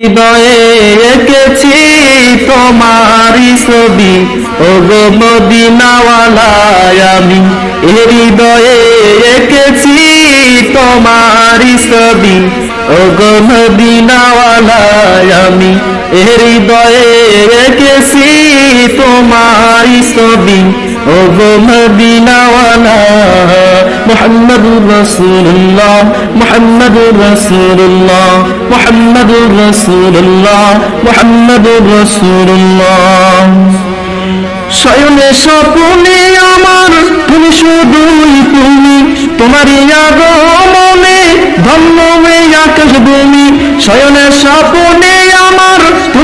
হৃদয়ে এঁকেছি তোমারি ছবি। ও গো মদিনাওয়ালায় আমি হৃদয়ে এঁকেছি তোমারি ছবি। ও গো মদিনাওয়ালায় আমি হৃদয়ে এঁকেছি তোমারই ছবি। ও মদিনাওয়ালা, মুহাম্মাদুর রাসূলুল্লাহ মুহাম্মাদুর রাসূলুল্লাহ মুহাম্মাদুর রাসূলুল্লাহ মুহাম্মাদুর রাসূলুল্লাহ। শয়নে স্বপ্নে আমার তুমি শুধুই তুমি, তোমারই আগমনে ধন্য আকাশ ভূমি শয়নে স্বপ্নে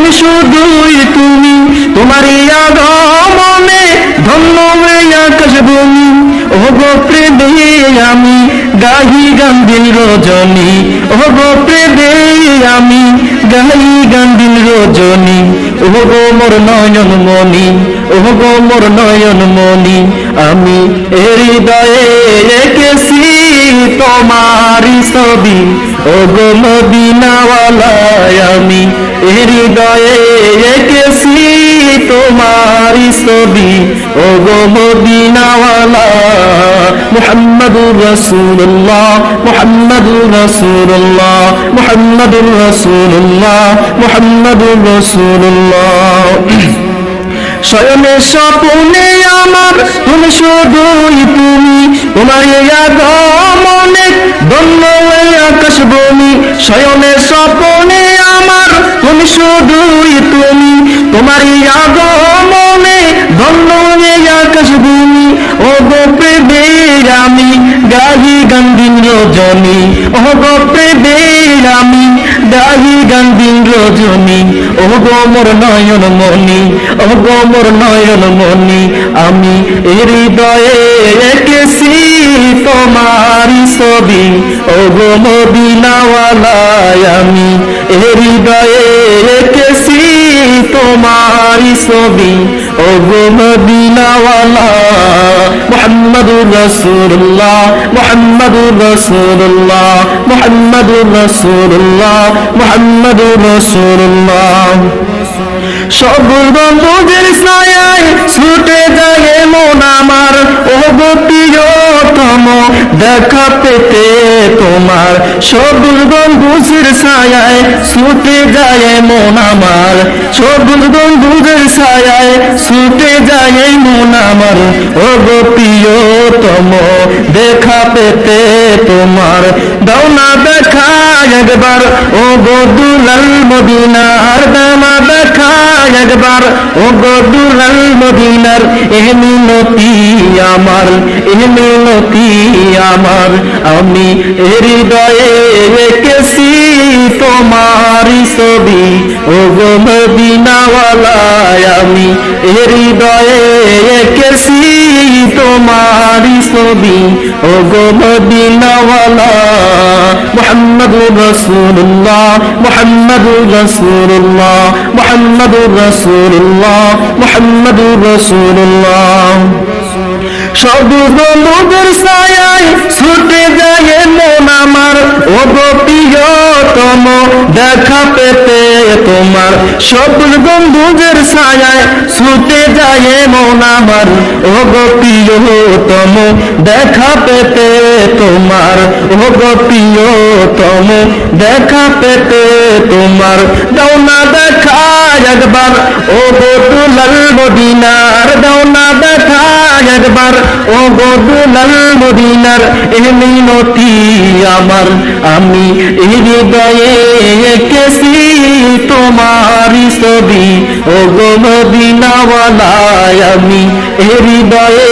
তুমি শুধুই তুমি তোমারই আগমনে ধন্য আকাশ ভূমি। ও গো আমি গাহি গান্ধিন রজনী ও গো আমি গাহি গান্ধিন রজনী। ও গো মোর নয়ন মনি ও গো মোর নয়ন মনি আমি হৃদয়ে তোমারি ছবি ও গো মদিনাওয়ালায় আমি হৃদয়ে এঁকেছি তোমারি ছবি ও গো মদিনাওয়ালা, মুহাম্মাদুর রাসূলুল্লাহ মুহাম্মাদুর রাসূলুল্লাহ মুহাম্মাদুর রাসূলুল্লাহ মুহাম্মাদুর রাসূলুল্লাহ। শয়নে স্বপ্নে আমার, তুমি শুধুই তুমি তোমার এই আকাশ ভূমি শয়নে স্বপ্নে আমার। তুমি শুধুই তুমি, তোমারই আগমনে ধন্য আকাশভূমি। আকাশ ভূমি ও গো গান্ধিন রজনী ও গো প্রেমে আমি গাহি গান্ধিন রজনী ও গো মোর নয়ন মনি ও গো মোর নয়ন মনি আমি হৃদয়ে এঁকেছি তোমারি ছবি ও গো মদিনাওয়ালায় আমি হৃদয়ে এঁকেছি তোমারি ছবি ও গো মদিনাওয়ালা, মুহাম্মাদুর রাসূলুল্লাহ মুহাম্মাদুর রাসূলুল্লাহ মুহাম্মাদুর রাসূলুল্লাহ মুহাম্মাদুর রাসূলুল্লাহ। সবুজ বন্ধুদের ছায়ায় ছুটে যায় মন আমার ও গো প্রিয়তম দেখা পেতে তোমার সবুজ বন্ধুদের ছায়ায় ছুটে যায় মন আমার। সবুজ বন্ধুদের ছায়ায় ছুটে যায় মন আমার। ও প্রিয়তম, দেখা পেতে তোমার। দাও না দেখা একবার ও গো দুলাল দেখা একবার ও গদুরাল মদিনার এ মিনতি আমার এ মিনতি আমার আমি হৃদয়ে রেখেছি তোমারি ছবি, ও গো মদিনাওয়ালায় আমি হৃদয়ে রেখেছি তোমারি ছবি, ও গো মদিনাওয়ালা। মুহাম্মাদুর রাসূলুল্লাহ মুহাম্মাদুর রাসূলুল্লাহ মুহাম্মাদুর রাসূলুল্লাহ মুহাম্মাদুর রাসূলুল্লাহ। সবুজ বন্ধুদের ছায়ায় ছুটে যায় দেখা পেতে তোমার সবুজ বন্ধুদের ছায়ায় ছুটে যায় মন আমার। ও গো প্রিয়তম, দেখা পেতে তোমার। ও গো প্রিয়তম, দেখা পেতে তোমার। দাও না দেখা একবার ও গো দুলাল মদিনার, দাও না দেখা একবার ও গো দুলাল মদিনার এমনি নতি আমার। আমি হৃদয়ে এঁকেছি তোমারি ছবি। ও গো মদিনাওয়ালায় আমি হৃদয়ে